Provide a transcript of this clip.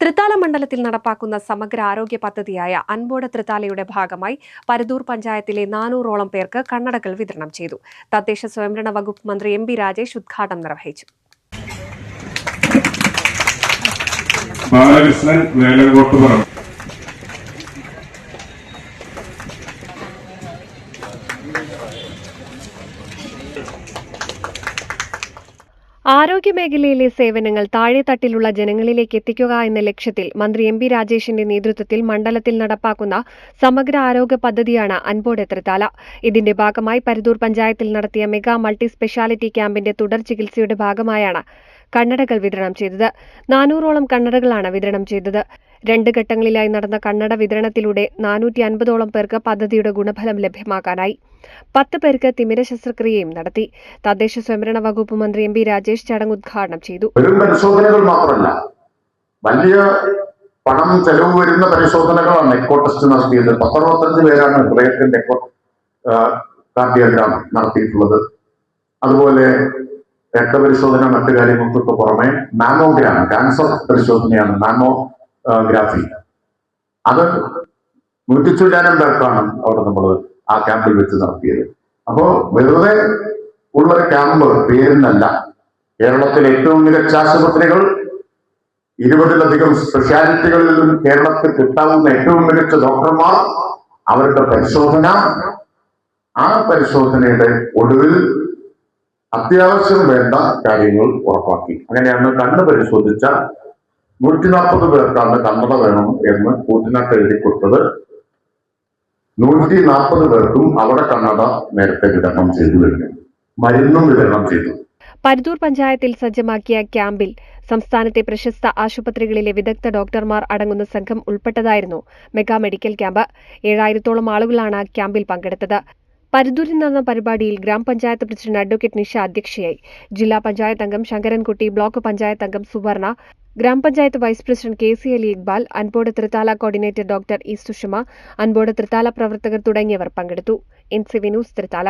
തൃത്താല മണ്ഡലത്തിൽ നടപ്പാക്കുന്ന സമഗ്ര ആരോഗ്യ പദ്ധതിയായ അൻബോഡ തൃത്താലയുടെ ഭാഗമായി പരദൂർ പഞ്ചായത്തിലെ നാനൂറോളം പേർക്ക് കണ്ണടകൾ വിതരണം ചെയ്തു. തദ്ദേശ സ്വയംഭരണ വകുപ്പ് മന്ത്രി എം രാജേഷ് ഉദ്ഘാടനം നിർവഹിച്ചു. ബാലകൃഷ്ണൻ വേലങ്കോട്ടുപുറം ആരോഗ്യമേഖലയിലെ സേവനങ്ങൾ താഴെത്തട്ടിലുള്ള ജനങ്ങളിലേക്ക് എത്തിക്കുക എന്ന ലക്ഷ്യത്തിൽ മന്ത്രി എം പി രാജേഷിന്റെ നേതൃത്വത്തിൽ മണ്ഡലത്തിൽ നടപ്പാക്കുന്ന സമഗ്ര ആരോഗ്യ പദ്ധതിയാണ് അൻപോട് തൃത്താല ഇതിന്റെ ഭാഗമായി പരിദൂർ പഞ്ചായത്തിൽ നടത്തിയ മെഗാ മൾട്ടി സ്പെഷ്യാലിറ്റി ക്യാമ്പിന്റെ തുടർ ചികിത്സയുടെ ഭാഗമായാണ് കണ്ണടകൾ വിതരണം ചെയ്തത്. നാനൂറോളം കണ്ണടകളാണ് വിതരണം ചെയ്തത്. രണ്ട് ഘട്ടങ്ങളിലായി നടന്ന കണ്ണട വിതരണത്തിലൂടെ നാനൂറ്റി അൻപതോളം പേർക്ക് പദ്ധതിയുടെ ഗുണഫലം ലഭ്യമാക്കാനായി. പത്ത് പേർക്ക് തിമിര ശസ്ത്രക്രിയയും നടത്തി. തദ്ദേശ സ്വയംഭരണ വകുപ്പ് മന്ത്രി എം പി രാജേഷ് ചടങ്ങ് ഉദ്ഘാടനം ചെയ്തു. പരിശോധനകൾ മാത്രമല്ല വലിയ പണം ചെലവ് വരുന്ന പരിശോധനകളാണ് എക്കോ ടെസ്റ്റ് നടത്തിയത്. പത്തറുപത്തഞ്ച് പേരാണ് ഹൃദയത്തിന്റെ എക്കോ കാർഡിയോഗ്രാം നടത്തിയിട്ടുള്ളത്. അതുപോലെ രക്തപരിശോധന മറ്റു കാര്യങ്ങൾക്കൊക്കെ പുറമെ മാമോഗ്രാം ക്യാൻസർ പരിശോധനയാണ് മാമോഗ്രാഫി അത് നൂറ്റി ചില്ലാനം പേർക്കാണ് അവിടെ നമ്മൾ ആ ക്യാമ്പിൽ വെച്ച് നടത്തിയത്. അപ്പോ വെറുതെ ഉള്ള ക്യാമ്പ് പേരിനല്ല. കേരളത്തിലെ ഏറ്റവും മികച്ച ആശുപത്രികൾ ഇരുപതിലധികം സ്പെഷ്യാലിറ്റികളിലും കേരളത്തിൽ കിട്ടാവുന്ന ഏറ്റവും മികച്ച ഡോക്ടർമാർ അവരുടെ പരിശോധന ആ പരിശോധനയുടെ ഒടുവിൽ അത്യാവശ്യം വേണ്ട കാര്യങ്ങൾ ഉറപ്പാക്കി. അങ്ങനെയാണ് കണ്ണ് പരിശോധിച്ച നൂറ്റി നാൽപ്പത് പേർക്കാണ് കണ്ണട വേണം എന്ന് കൂട്ടിനാട്ട് എഴുതി കൊടുത്തത്. നൂറ്റി നാൽപ്പത് പേർക്കും അവിടെ കണ്ണട നേരത്തെ വിതരണം ചെയ്തു കഴിഞ്ഞു. മരുന്നും വിതരണം ചെയ്തു. പരിദൂർ പഞ്ചായത്തിൽ സജ്ജമാക്കിയ ക്യാമ്പിൽ സംസ്ഥാനത്തെ പ്രശസ്ത ആശുപത്രികളിലെ വിദഗ്ധ ഡോക്ടർമാർ അടങ്ങുന്ന സംഘം ഉൾപ്പെട്ടതായിരുന്നു മെഗാ മെഡിക്കൽ ക്യാമ്പ്. ഏഴായിരത്തോളം ആളുകളാണ് ക്യാമ്പിൽ പങ്കെടുത്തത്. പരുത്തൂരിൽ നടന്ന പരിപാടിയിൽ ഗ്രാമപഞ്ചായത്ത് പ്രസിഡന്റ് അഡ്വക്കേറ്റ് നിഷ അധ്യക്ഷയായി. ജില്ലാ പഞ്ചായത്ത് അംഗം ശങ്കരൻകുട്ടി ബ്ലോക്ക് പഞ്ചായത്ത് അംഗം സുവർണ ഗ്രാമപഞ്ചായത്ത് vice president K C Ali Iqbal അൻപോട് Thrithala coordinator doctor E Sushama അൻപോട് Thrithala പ്രവർത്തകർ തുടങ്ങിയവർ പങ്കെടുത്തു. N C Thrithala.